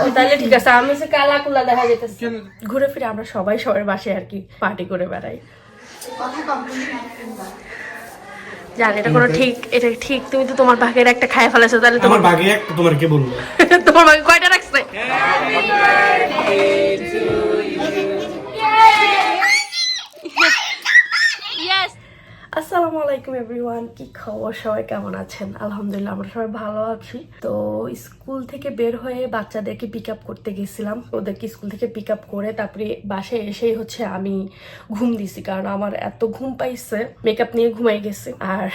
ও তাহলে ঠিক আছে আমি হচ্ছে কালা কুলা দেখা যেতেছে। ঘুরে ফিরে আমরা সবাই সবার বাসায় আর কি পার্টি করে বেড়াই। জানি এটা কোনো ঠিক এটা ঠিক তুমি তো তোমার ভাগের একটা খায় ফেলেছো তাহলে তোমার আমার একটা তোমার কে বলব তোমার ভাগে কয়টা রাখছে? আসসালামু আলাইকুম এভরিওয়ান কি খবর? সবাই কেমন আছেন? আলহামদুলিল্লাহ আমরা সবাই ভালো আছি। তো স্কুল থেকে বের হয়ে বাচ্চাদেরকে পিক আপ করতে গেছিলাম। ওদেরকে স্কুল থেকে পিক আপ করে তারপরে বাসায় এসেই হচ্ছে আমি ঘুম দিছি, কারণ আমার এত ঘুম পাইছে মেকআপ নিয়ে ঘুমাই গেছি। আর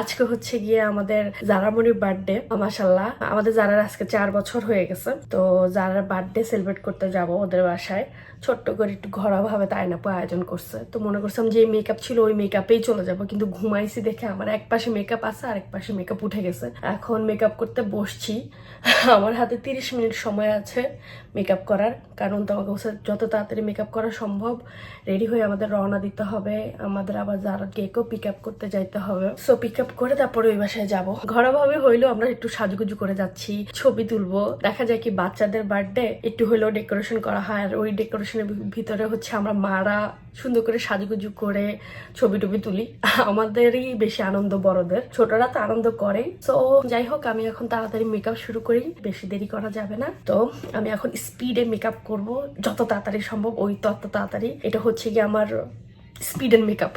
আজকে হচ্ছে গিয়ে আমাদের জারামনির বার্থডে মাসাল্লাহ আমাদের জারার আজকে চার বছর হয়ে গেছে। তো জারার বার্থডে সেলিব্রেট করতে যাব ওদের বাসায়। ছোট্ট করে একটু ঘরোয়াভাবে তাইনাপু আয়োজন করছে। তো মনে করছিলাম যে মেকআপ ছিল, ওই মেকআপেই চলে যাব, কিন্তু ঘুমাইছি দেখে আমার এক পাশে মেকআপ আছে আর এক পাশে মেকআপ উঠে গেছে। এখন মেকআপ করতে বসছি। আমার হাতে তিরিশ মিনিট সময় আছে মেকআপ করার। কারণ তোমাকে যত তাড়াতাড়ি মেকআপ করা সম্ভব রেডি হয়ে আমাদের রওনা দিতে হবে। আমাদের আবার যারা কেকেও পিক আপ করতে যাইতে হবে। সো পিক আপ করে তারপরে ওই বাসায় যাব। ঘরোয়াভাবে হইলেও আমরা একটু সাজুগুজু করে যাচ্ছি, ছবি তুলবো। দেখা যায় কি বাচ্চাদের বার্থডে একটু হইলেও ডেকোরেশন করা হয়। আর ওই ডেকোরেশনের ভিতরে হচ্ছে আমরা মারা সুন্দর করে সাজুগুজু করে ছবি টবি তুলি। আমাদেরই বেশি আনন্দ বড়দের। ছোটরা তো আনন্দ করে তো যাই হোক আমি এখন তাড়াতাড়ি মেকআপ শুরু করি। বেশি দেরি করা যাবে না। তো, আমি এখন স্পিডে মেকআপ করব। যত তাড়াতাড়ি সম্ভব, ওই তত তাড়াতাড়ি। এটা হচ্ছে কি আমার স্পিড এন্ড মেকআপ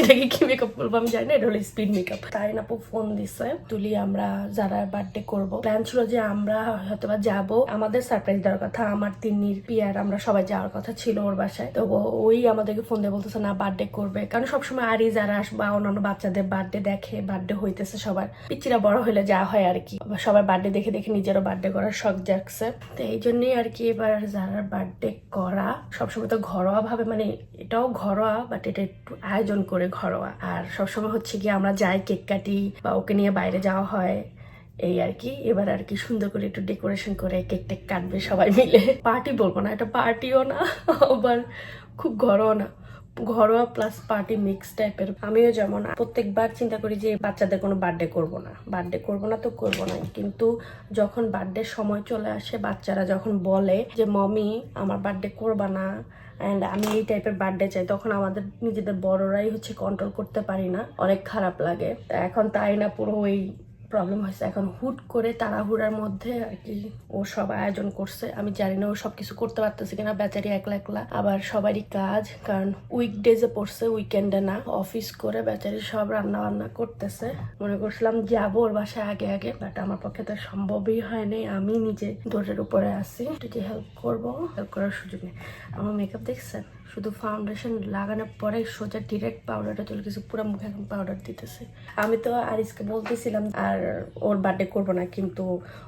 এটাকে কি মেকআপ বলব আমি জানি না, এটা হলো স্পিড মেকআপ তাই না ফোন দিছে, তুলি আমরা যারা বার্থডে করব। প্ল্যান ছিল যে আমরা হয়তো বা যাব। আমাদের সারপ্রাইজ দেওয়ার কথা, আমার, তিন্নির, পিয়ার, আমরা সবাই যাওয়ার কথা ছিল ওর বাসায়। তো ওই আমাদেরকে ফোন দিয়ে বলতেছে, না বার্থডে করবে। কারণ সবসময় আরই যারা আসবা অন্যান্য বাচ্চাদের বার্থডে দেখে বার্থডে হইতেছে সবার, পিচ্চিরা বড় হলে যা হয় আর কি। সবার বার্থডে দেখে দেখে নিজেরও বার্থডে করার শখ জাগছে। তো এই জন্যই আর কি এবার যারা বার্থডে করা, সবসময় তো ঘরোয়া ভাবে মানে এটাও ঘরোয়া বাট এটা একটু আয়োজন করে ঘরোয়া। আর সবসময় হচ্ছে কি আমরা যাই, কেক কাটি বা ওকে নিয়ে বাইরে যাওয়া হয়, এই আর কি। এবার আর কি সুন্দর করে একটু ডেকোরেশন করে কেক টেক কাটবে সবাই মিলে। পার্টি বলব না, এটা পার্টিও না, আবার খুব ঘরোয়া না। ঘরোয়া প্লাস পার্টি মিক্স টাইপের আমিও যেমন, প্রত্যেকবার চিন্তা করি যে বাচ্চাদের কোনো বার্থডে করব না। বার্থডে করব না তো করব না। কিন্তু যখন বার্থডে সময় চলে আসে, বাচ্চারা যখন বলে যে, মমি, আমার বার্থডে করবা না অ্যান্ড আমি এই টাইপের বার্থডে চাই, তখন আমাদের নিজেদের বড়রাই হচ্ছে কন্ট্রোল করতে পারি না। অনেক খারাপ লাগে। এখন তাই না, পুরো ওই প্রবলেম হয়েছে। এখন হুট করে তাড়াহুড়ার মধ্যে আর কি ও সব আয়োজন করছে। আমি জানি না ও সব কিছু করতে পারতেছে কিনা, বেচারি একলা একলা। আবার সবারই কাজ, কারণ উইকডেজে পড়ছে উইকেন্ডে না। অফিস করে বেচারি সব রান্না বান্না করতেছে। মনে করছিলাম যাব ওর বাসায় আগে আগে বাট আমার পক্ষে তো সম্ভবই হয়নি। আমি নিজে দৌড়ের উপরে আসি যদি হেল্প করব? হেল্প করার সুযোগ নেই। আমার মেকআপ দেখছেন? শুধু ফাউন্ডেশন লাগানোর পরে সোজা ডিরেক্ট পাউডারটা চলে গেছে পুরো মুখে এখন পাউডার দিতেছে। আমি তো আরিসকে বলতেছিলাম, আর ওর বার্থডে করব না, কিন্তু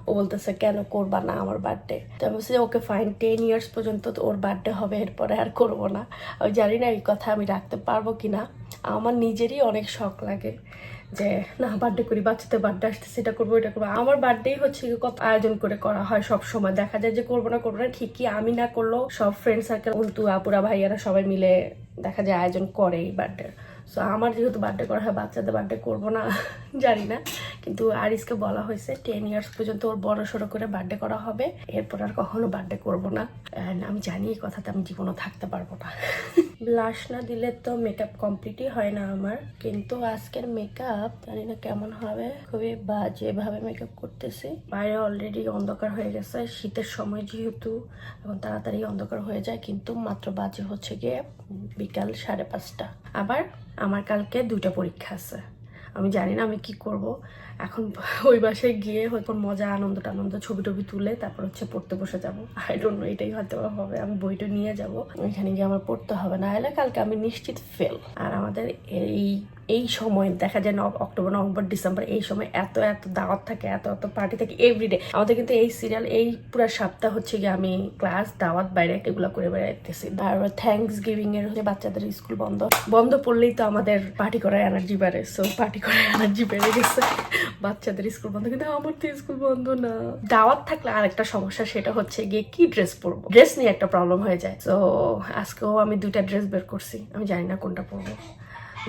ও বলতেছে, কেন করবা না আমার বার্থডে তো আমি বলছি ওকে ফাইন টেন ইয়ার্স পর্যন্ত তো ওর বার্থডে হবে, এরপরে আর করব না। আমি জানি না এই কথা আমি রাখতে পারব কি না আমার নিজেরই অনেক শখ লাগে। যে, না বার্থডে করি, বাচ্চাদের বার্থডে আসতে সেটা করব এটা করব। আমার বার্থডেই হচ্ছে কত আয়োজন করে করা হয় সব সময় দেখা যায় যে করব না করব না, ঠিকই আমি না করলেও সব ফ্রেন্ড সার্কেল উল্টু আপুরা, ভাইয়ারা সবাই মিলে দেখা যায় আয়োজন করেই বার্থডে সো আমার যেহেতু বার্থডে করা হয়, বাচ্চাদের বার্থডে করব না, জানি না। কিন্তু আরিসকে বলা হয়েছে টেন ইয়ার্স পর্যন্ত ওর বড় সড়ো করে বার্থডে করা হবে। এরপর আর কখনো বার্থডে করব না। আমি জানি এই কথাতে আমি জীবনও থাকতে পারব না। ব্লাশ না দিলে তো মেকআপ কমপ্লিটই হয় না আমার। কিন্তু আজকের মেকআপ জানি না কেমন হবে। খুবই বাজে ভাবে মেকআপ করতেছি। বাইরে অলরেডি অন্ধকার হয়ে গেছে। শীতের সময় যেহেতু, এখন তাড়াতাড়ি অন্ধকার হয়ে যায়। কিন্তু মাত্র বাজে হচ্ছে গিয়ে বিকাল সাড়ে পাঁচটা। আবার আমার কালকে দুইটা পরীক্ষা আছে। আমি জানি না আমি কি করব। এখন ওই বাসায় গিয়ে হয়তো মজা, আনন্দ টানন্দ ছবি টবি তুলে তারপর হচ্ছে পড়তে বসে যাব। আই ডোন্ট নো এটাই হয়তো হবে। আমি বইটা নিয়ে যাব। ওইখানে গিয়ে আমার পড়তে হবে। না এলে কালকে আমি নিশ্চিত ফেল আর আমাদের এই এই সময় দেখা যায় অক্টোবর, নভেম্বর, ডিসেম্বর, এই সময় এত এত দাওয়াত থাকে, এত এত পার্টি থাকে এভরিডে আমাদের কিন্তু এই সিরিয়াল এই পুরো সপ্তাহ হচ্ছে গিয়ে আমি ক্লাস দাওয়াত, বাইরে এগুলো করে বেড়াইতেছি। তারপর থ্যাংকস গিভিং এর হচ্ছে বাচ্চাদের স্কুল বন্ধ। বন্ধ পড়লেই তো আমাদের পার্টি করার এনার্জি বাড়ে সো পার্টি করার এনার্জি বেড়ে গেছে। বাচ্চাদের স্কুল বন্ধ, কিন্তু আমার তো স্কুল বন্ধ না। দাওয়াত থাকলে আরেকটা সমস্যা, সেটা হচ্ছে গিয়ে কি ড্রেস পরবো? ড্রেস নিয়ে একটা প্রবলেম হয়ে যায়। তো আজকেও আমি দুইটা ড্রেস বের করছি, আমি জানি না কোনটা পরবো।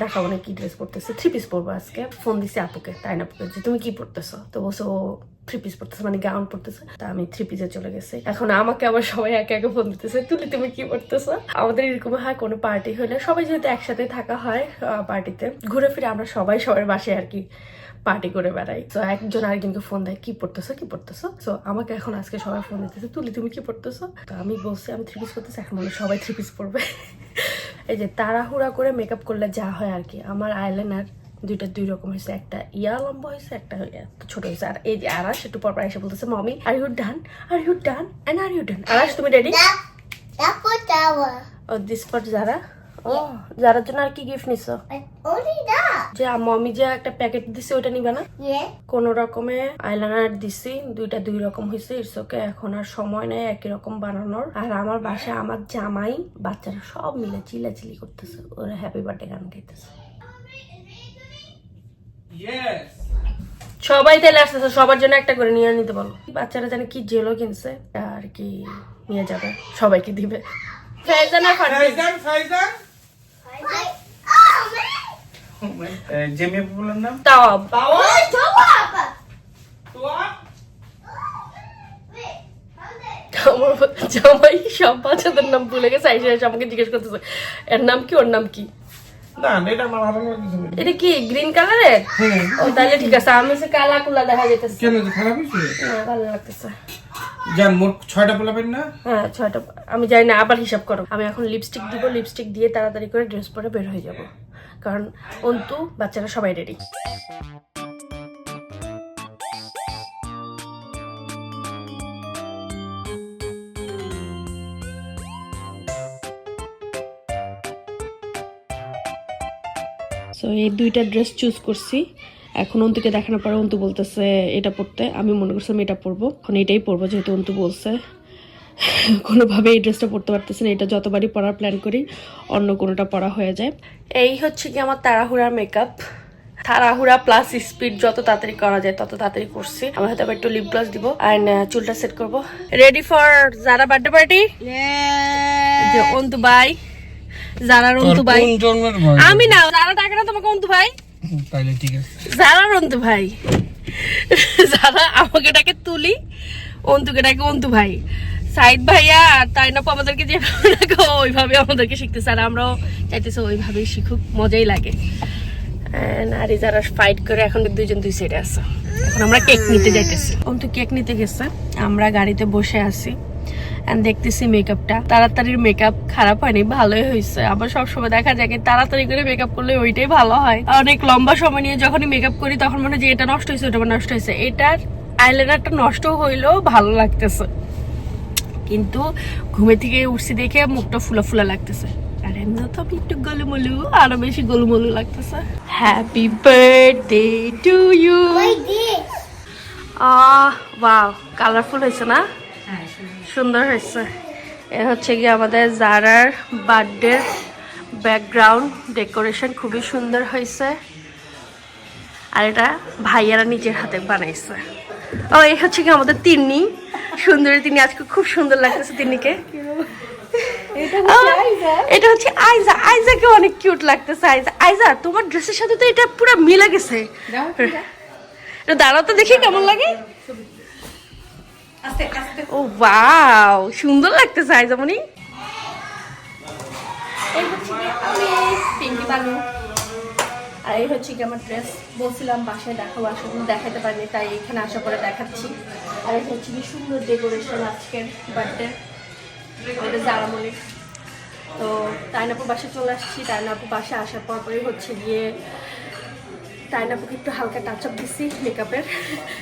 দেখাবো না কি ড্রেস পরতেছে। থ্রি পিস পরবো আজকে। ফোন দিছে আপুকে, তাই না আপুকে? যে, তুমি কি পরতেছো? তো বলছে, ও থ্রি পিস পরতেছে মানে গাউন পরতেছে। তা আমি থ্রি পিসে চলে গেছি। এখন আমাকে আবার সবাই একে একে ফোন দিতেছে, তুলি, তুমি কি পরতেছো? আমাদের এরকম হয়, কোনো পার্টি হলে সবাই যেহেতু একসাথে থাকা হয় পার্টিতে ঘুরে ফিরে আমরা সবাই সবার বাসায় আর কি পার্টি করে বেড়াই। তো একজন আরেকজনকে ফোন দেয়, কি পড়তেছো কি পড়তেছো তো আমাকে এখন আজকে সবাই ফোন দিতেছে, তুলি, তুমি কি পড়তেছো তো আমি বলছি, আমি থ্রি পিস পড়তেছি এখন মনে সবাই থ্রি পিস পড়বে এই যে তাড়াহুড়া করে মেকআপ করলে যা হয় আর কি। আমার আইলাইনার দুইটা দুই রকম হয়েছে একটা ইয়া লম্বা হয়েছে একটা ছোট হয়েছে। আর এই যে আরাস একটু পর এসে বলতেছে mommy are you done are you done and are you done আরাস তুমি রেডি. ও দিস ফর যারা ও যারার জন্য আর কি গিফট নিছো. যে মমি যে একটা প্যাকেট দিছে ওটা নিবা না? কোন রকমে আইলাইনার দিছি দুইটা দুই রকম হয়েছে ইটস ওকে এখন আর সময় নেই একই রকম বানানোর। আর আমার বাসায় আমার জামাই বাচ্চারা সব মিলে চিলাচিলি করতেছে ওরা হ্যাপি বার্থডে গান গাইতেছে। সবাই তাহলে আসতেছে সবার জন্য একটা করে নিয়ে নিতে বলো। বাচ্চারা জানে কি জেলও কিনছে আর কি নিয়ে যাবে সবাইকে দিবে। ফেজান আর ফাইজান ফাইজান it? আমার জামাই সব বাচ্চাদের নাম ভুলে গেছে আইসা এসে আমাকে জিজ্ঞেস করতেছে এর নাম কি ওর নাম কি? না এটা আমার ভালো লাগছে এটা কি গ্রিন কালারের হ্যাঁ। ও তাহলে ঠিক আছে আমি সে কালা কুলা দেখা যেতেছে কেন খারাপ হয়েছে? ভালো লাগতেছে। জান মোট ছয়টা পোলাপেন না? হ্যাঁ ছয়টা আমি জানি না আবার হিসাব করো। আমি এখন লিপস্টিক দিব লিপস্টিক দিয়ে তাড়াতাড়ি করে ড্রেস পরে বের হয়ে যাব। কারণ অন্তু, বাচ্চারা সবাই রেডি সো এই দুইটা ড্রেস চুজ করছি। এখন অন্তুকে দেখানোর পরে অন্তু বলতেছে, এটা পরতে। আমি মনে করছিলাম এটা পরবো। এখন এটাই পরবো, যেহেতু অন্তু বলছে। কোনোভাবে এই ড্রেসটা পরতে পারতেছি না। এটা যতবারই পরার প্ল্যান করি অন্য কোনোটা পরা হয়ে যায়। এই হচ্ছে কি আমার তাড়াহুড়া মেকআপ তাড়াহুড়া প্লাস স্পিড যত তাড়াতাড়ি করা যায় তত তাড়াতাড়ি করছি। আমি হয়তো একটু লিপ গ্লস দিব অ্যান্ড চুলটা সেট করব। রেডি ফর যারা বার্থডে পার্টি যে অন্তু ভাই যারার অন্তু ভাই। জন্মের আমি না যারা ডাকে না তোমাকে অন্তু ভাই। তাইলে ঠিক আছে। যারা অন্তু ভাই। যারা আমাকে ডাকে তুলি অন্তুকে ডাকে অন্তু ভাই। সাইদ ভাইয়া আর তাই না আমাদেরকে যেভাবে ডাকে ওইভাবে আমাদেরকে শিখতেছে, আর আমরাও চাইতেছি ওইভাবেই শিখুক, মজাই লাগে। আর যারা ফাইট করে, এখন দুইজন দুই সাইডে আছে। এখন আমরা কেক নিতে যাইতেছি। অন্তু কেক নিতে গেছে। আমরা গাড়িতে বসে আছি। এন্ড দেখতেছি মেকআপটা তাড়াতাড়ির মেকআপ খারাপ হয়নি, ভালোই হয়েছে। আবার সবসময় দেখা যায় তাড়াতাড়ি করে মেকআপ করলে ওইটাই ভালো হয়। অনেক লম্বা সময় নিয়ে যখনই মেকআপ করি, তখন মনে হয় যে এটা নষ্ট হয়েছে, ওটা নষ্ট হয়েছে। এটার আইলাইনারটা নষ্ট হইলেও ভালো লাগতেছে। কিন্তু ঘুমে থেকে উঠছি দেখে মুখটা ফুলা ফুলা লাগতেছে। আর এমনি তো আমি একটু গোলুমলু আরও বেশি গোলুমলু লাগতেছে। Happy birthday to you wow colourful হয়েছে না? সুন্দর। হয়েছে। এ হচ্ছে কি আমাদের জারার বার্থডে ব্যাকগ্রাউন্ড ডেকোরেশন খুবই সুন্দর হয়েছে। আর এটা ভাইয়ারা নিজের হাতে বানাইছে। ও এই হচ্ছে কি আমাদের তিন্নি। সুন্দরী তিনি আজকে খুব সুন্দর লাগতেছে তিন্নিকে। আহ, এটা হচ্ছে আইজা। আইজাকে অনেক কিউট লাগতেছে আইজা। আইজা তোমার ড্রেসের সাথে তো এটা পুরো মিলে গেছে। এটা দাঁড়াও তো দেখি কেমন লাগে। ও ওয়াও সুন্দর লাগতেছে পিঙ্কি বানু আর এই হচ্ছে কি আমার ড্রেস বলছিলাম বাসায় দেখাবো আসলে দেখাতে পারিনি তাই এখানে আসার পরে দেখাচ্ছি। আর এই হচ্ছে কি সুন্দর ডেকোরেশন আজকের বার্থডে আমাদের জারামণির তো তাইনাপুর বাসে চলে আসছি। তাইনাপুর বাসে আসার পর পরই হচ্ছে গিয়ে তাইনাপুকে একটু হালকা টাচ আপ দিচ্ছি মেকআপের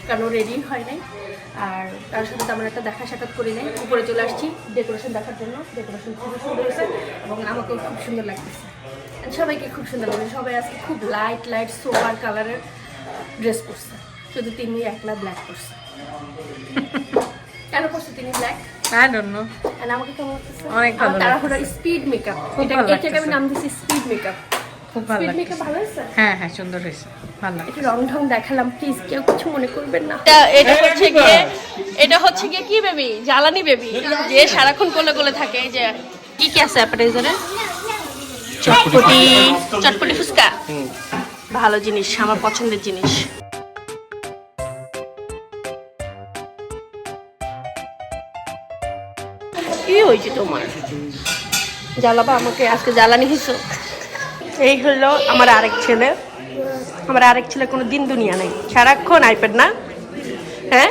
কারণ রেডি হয় নাই। আর তার সাথে তেমন একটা দেখা সাক্ষাৎ করি নাই। উপরে চলে আসছি ডেকোরেশন দেখার জন্য। ডেকোরেশন খুবই সুন্দর হয়েছে এবং আমাকেও খুব সুন্দর লাগতেছে। সবাইকে খুব সুন্দর লাগছে। সবাই আজকে খুব লাইট লাইট সোবার কালারের ড্রেস পরছে। শুধু তিনি একলা ব্ল্যাক পরছে। কেন পরছে তিনি ব্ল্যাক I don't know. আর আমাকে কেমন লাগতেছে অনেক ভালো স্পিড মেকআপ এটা এটাকে আমি নাম দিছি স্পিড মেকআপ খুব ভালো স্পিড মেকআপ ভালো হয়েছে? হ্যাঁ হ্যাঁ সুন্দর হয়েছে। ভালো একটু রং ঢং দেখালাম প্লিজ কেউ কিছু মনে করবেন না। এটা হচ্ছে গিয়ে এটা হচ্ছে গিয়ে কি বেবি জ্বালানি বেবি যে সারাক্ষণ কোলে কোলে থাকে এই যে কি কি আছে অ্যাপাটাইজারে চটপটি। চটপটি ফুচকা। ভালো জিনিস আমার পছন্দের জিনিস। হয়েছে তোমার জ্বালাবা আমাকে আজকে জ্বালানি হিসো এই হলো আমার আরেক ছেলে। আমার আরেক ছেলে কোনো দিন দুনিয়া নেই। সারাক্ষণ আইপ্যাড না? হ্যাঁ?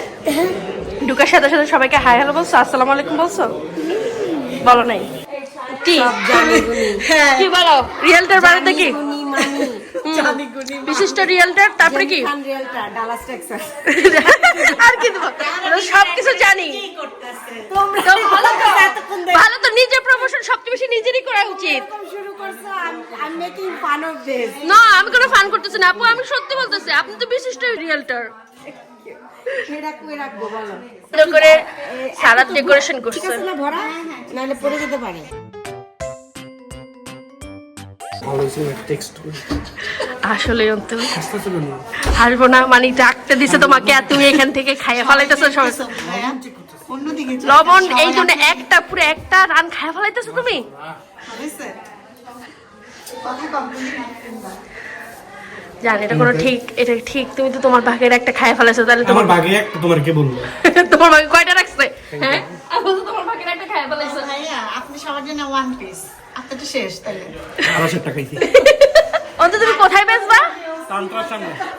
ঢুকার সাথে সাথে সবাইকে হাই হ্যালো বলছো আসসালামু আলাইকুম বলছো? বলো নাই। কি বলো? রিয়েলটার বাড়িতে কি? বিশিষ্ট রিয়েলটার তারপরে কি? আর কি দেবো সব কিছু জানি ভালো তো নিজের প্রমোশন সবচেয়ে বেশি নিজেরই করা উচিত। না আমি কোনো ফান করতেছি না। আপু আমি সত্যি বলতেছি আপনি তো বিশিষ্ট রিয়েলটার করে সারা ডেকোরেশন করছে ভরা? নাহলে পড়ে যেতে পারে। আসলে হাসবো না মানে ডাকতে দিছে তোমাকে আর তুমি এখান থেকে খাইয়ে ফেলাইতেছো সবাই লবণ এই জন্য একটা পুরো একটা রান খাইয়ে ফেলাইতেছো তুমি? হয়েছে? এটা কোনো ঠিক এটা ঠিক তুমি তো তোমার ভাগের একটা খাইয়ে ফেলাইছো তাহলে তোমার একটা তোমার কে বলব তোমার ভাগে কয়টা রাখছে? হ্যাঁ? আমি তো তোমার ভাগের একটা খাইয়ে ফেলাইছো। আপনি সবার জন্য ওয়ান পিস আপনারটা শেষ তাহলে আড়াইশো টাকাইছি অন্ত তুমি কোথায় বেচবা?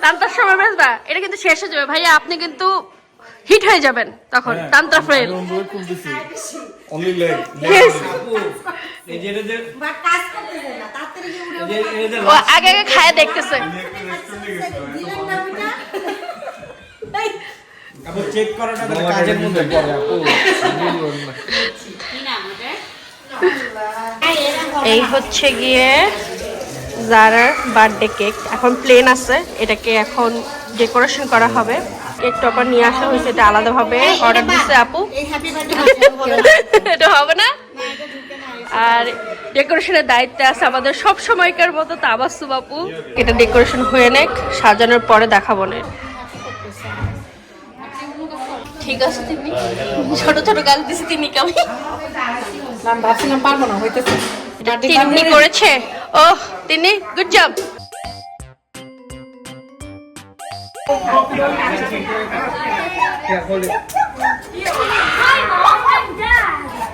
তান্তার সময় বেচবা। এটা কিন্তু শেষ হয়ে যাবে। ভাইয়া আপনি কিন্তু হিট হয়ে যাবেন তখন তান্ত্রা ফ্রেল অনলি লেগ আগে আগে খায় দেখতেছে। চেক করাটা কাজের মধ্যে পড়ে। আপু এই হচ্ছে গিয়ে জারার বার্থডে কেক এখন প্লেন আছে এটাকে এখন ডেকোরেশন করা হবে। কেক টপার নিয়ে আসা হয়েছে এটা আলাদাভাবে অর্ডার দিচ্ছে আপু। এই হ্যাপি বার্থডে এটা হবে না। আর ডেকোরেশনের দায়িত্বে আছে আমাদের সব সময়কার মতো তাবাসু বাপু এটা ডেকোরেশন হয়ে নেক সাজানোর পরে দেখাবো না। ঠিক আছে তুমি ছোট ছোট গাছ দিছি তিনি কেমন ভাবছিলাম পারব না হইতেছে। তিনি করেছে? ও তিনি গুড জব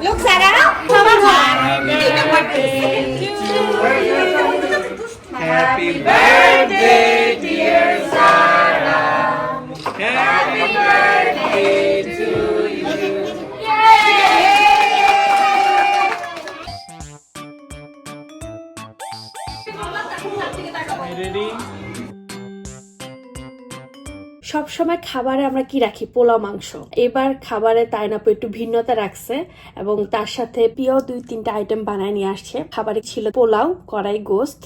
লোক সারা সবার রেডি সময় খাবারে আমরা কি রাখি? পোলাও মাংস। এবার খাবারে তাইনাপু একটু ভিন্নতা রাখছে এবং তার সাথে পিও দুই তিনটা আইটেম বানায় নিয়ে আসছে। খাবারে ছিল পোলাও কড়াই গোস্ত।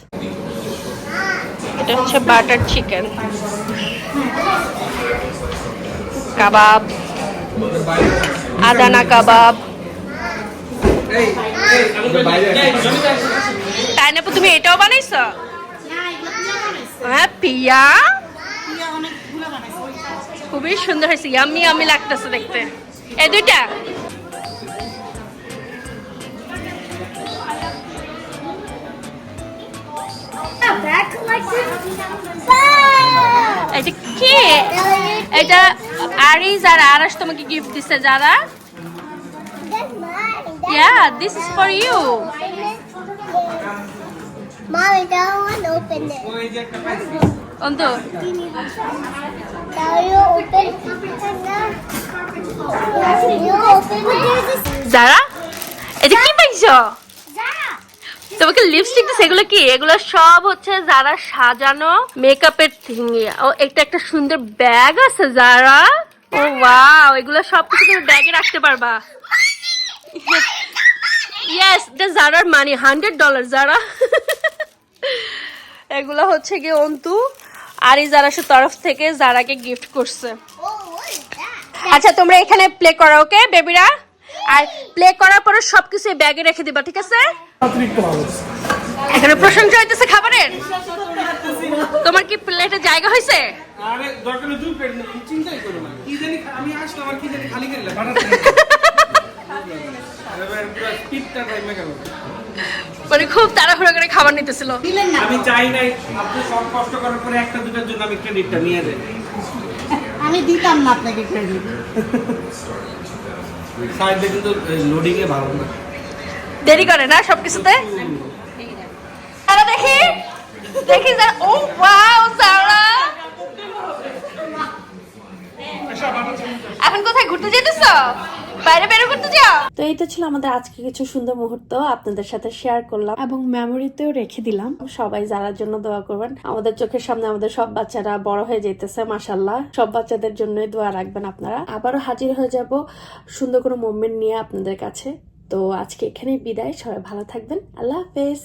এটা হচ্ছে বাটার চিকেন কাবাব। আদানা কাবাব। তাইনাপু তুমি এটাও বানাইছো। হ্যাঁ পিয়া। খুবই সুন্দর হয়েছে ইয়ামি আমি লাগতেছে দেখতে। এই দুইটা! এটা কি? এটা আরিজ আর আরাস তোমাকে গিফট দিছে যারা? ইয়া Mommy, don't want to open it. ওই যে একটা পাইছি Antu. Now you open it. You open it. যারা। এটা কি পাইছো তোমাকে লিপস্টিক সেগুলো কি? এগুলো সব হচ্ছে যারা সাজানো মেকআপের থিঙ্গি ও একটা একটা সুন্দর ব্যাগ আছে যারা। ও ওয়াও এগুলো সব কিছু তুমি ব্যাগে রাখতে পারবা। ইয়েস দ্য জারার মানি হান্ড্রেড ডলার যারা এগুলো হচ্ছে গিয়ে অন্তু। আর এই জারাসের তরফ থেকে জারাকে গিফট করছে। Oh? আচ্ছা তোমরা এখানে প্লে করো ওকে বেবিরা আর প্লে করার পরে সবকিছু এই ব্যাগে রেখে দিবা ঠিক আছে? এখানে প্রশংসা হইতেছে খাবারের। তোমার কি প্লেটে জায়গা হয়েছে আরে দরকার নেই দুই প্লেট চিন্তাই করো না। কি জানি আমি আসলে আমার কি জানি খালি মানে খুব তাড়াহুড়ো করে খাবার নিতেছিল। দিলেন না। আমি চাই নাই। আপনি সব কষ্ট করার পরে একটা দুটার জন্য আমি ক্রেডিটটা নিয়ে যাই। আমি দিতাম না আপনাকে ক্রেডিট সাইডে কিন্তু লোডিং এ ভালো না। দেরি করে না সবকিছুতে? সারা দেখি। দেখি যা ও ওয়াও সারা। এখন কোথায় ঘুরতে যেতেছ? বাইরে বের করতে যাও। তো এই তো ছিল আমাদের আজকে কিছু সুন্দর মুহূর্ত আপনাদের সাথে শেয়ার করলাম এবং মেমোরিতেও রেখে দিলাম। সবাই যারার জন্য দোয়া করবেন। আমাদের চোখের সামনে আমাদের সব বাচ্চারা বড় হয়ে যেতেছে মাসাল্লাহ সব বাচ্চাদের জন্যই দোয়া রাখবেন আপনারা। আবারও হাজির হয়ে যাব সুন্দর কোনো মোমেন্ট নিয়ে আপনাদের কাছে। তো আজকে এখানেই বিদায়। সবাই ভালো থাকবেন। আল্লাহ হাফেজ।